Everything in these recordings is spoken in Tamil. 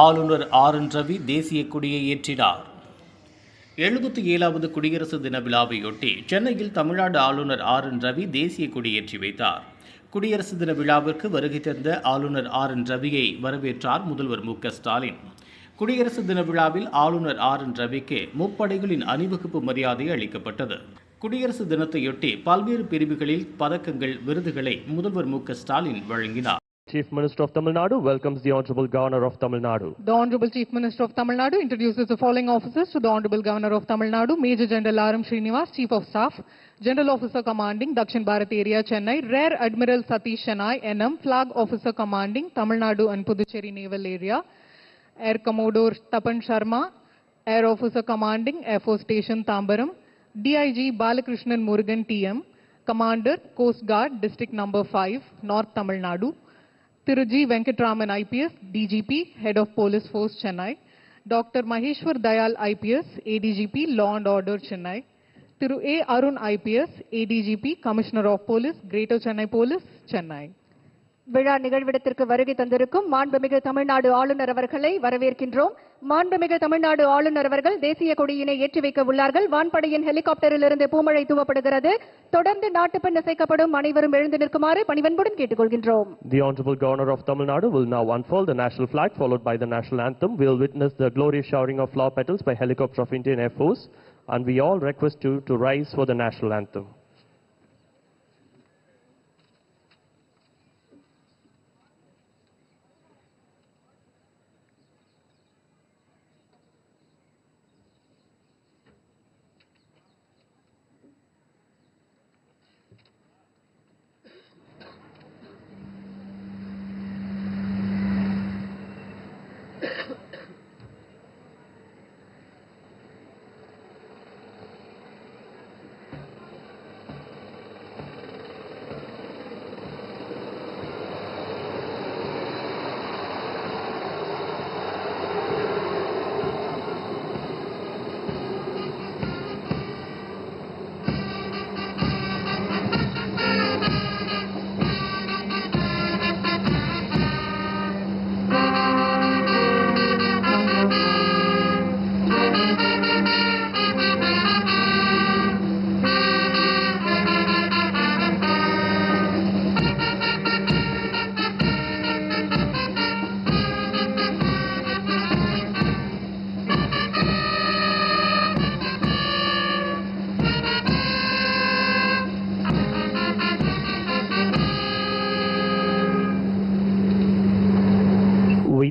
ஆளுநர் ஆர் என் ரவி தேசிய கொடியை ஏற்றினார். எழுபத்தி ஏழாவது குடியரசு தின விழாவையொட்டி சென்னையில் தமிழ்நாடு ஆளுநர் ஆர் என் ரவி தேசிய கொடியேற்றி வைத்தார். குடியரசு தின விழாவிற்கு வருகை தந்த ஆளுநர் ஆர் என் ரவியை வரவேற்றார் முதல்வர் மு ஸ்டாலின். குடியரசு தின விழாவில் ஆளுநர் ஆர் என் ரவிக்கு முப்படைகளின் அணிவகுப்பு மரியாதை அளிக்கப்பட்டது. குடியரசு தினத்தையொட்டி பல்வேறு பிரிவுகளில் பதக்கங்கள் விருதுகளை முதல்வர் மு ஸ்டாலின் வழங்கினார். Chief Minister of Tamil Nadu welcomes the Honorable Governor of Tamil Nadu. The Honorable Chief Minister of Tamil Nadu introduces the following officers to the Honorable Governor of Tamil Nadu, Major General R.M. Srinivas, Chief of Staff, General Officer Commanding Dakshin Bharat Area, Chennai, Rear Admiral Satish Chennai, NM, Flag Officer Commanding Tamil Nadu and Puducherry Naval Area, Air Commodore Tapan Sharma, Air Officer Commanding Air Force Station Tambaram, DIG Balakrishnan Murugan TM, Commander Coast Guard District Number 5, North Tamil Nadu, Thiru G. Venkatraman IPS, DGP, Head of Police Force, Chennai. Dr. Maheshwar Dayal IPS, ADGP, Law and Order, Chennai. Thiru A. Arun IPS, ADGP, Commissioner of Police, Greater Chennai Police, Chennai. விழா நிகழ்விடத்திற்கு வருகை தந்திருக்கும் மாண்புமிகு தமிழ்நாடு ஆளுநர் அவர்களை வரவேற்கின்றோம் மாண்புமிகு தமிழ்நாடு ஆளுநர் அவர்கள் தேசிய கொடியினை ஏற்றி வைக்க உள்ளார்கள் வான்படையின் ஹெலிகாப்டரில் இருந்து பூமழை தூவப்படுகிறது தொடர்ந்து நாட்டுப்பெண் இசைக்கப்படும் அனைவரும் எழுந்து நிற்குமாறு பணிவன்புடன் கேட்டுக்கொள்கின்றோம் The Honorable Governor of Tamil Nadu will now unfold the national flag followed by the national anthem. We'll witness the glorious showering of flower petals by helicopter of Indian Air Force and we all request you to rise for the national anthem.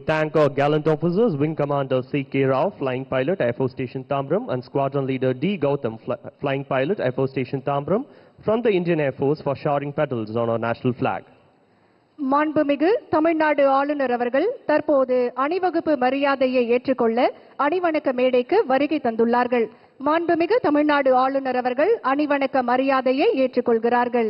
Thank our gallant officers, Wing Commander C.K. Rao, Flying Pilot, Air Force Station Tambram, and Squadron Leader D. Gautam, Fly- Flying Pilot, Air Force Station Tambram, from the Indian Air Force for showering petals on our national flag. மாண்புமிகு தமிழ்நாடு ஆளுநர் அவர்கள் தற்போது அணிவகுப்பு மரியாதையை ஏற்றுக்கொள்ள அணிவணக்க மேடைக்கு வருகை தந்துள்ளார்கள் மாண்புமிகு தமிழ்நாடு ஆளுநர் அவர்கள் அணிவணக்க மரியாதையை ஏற்றுக்கொள்கிறார்கள்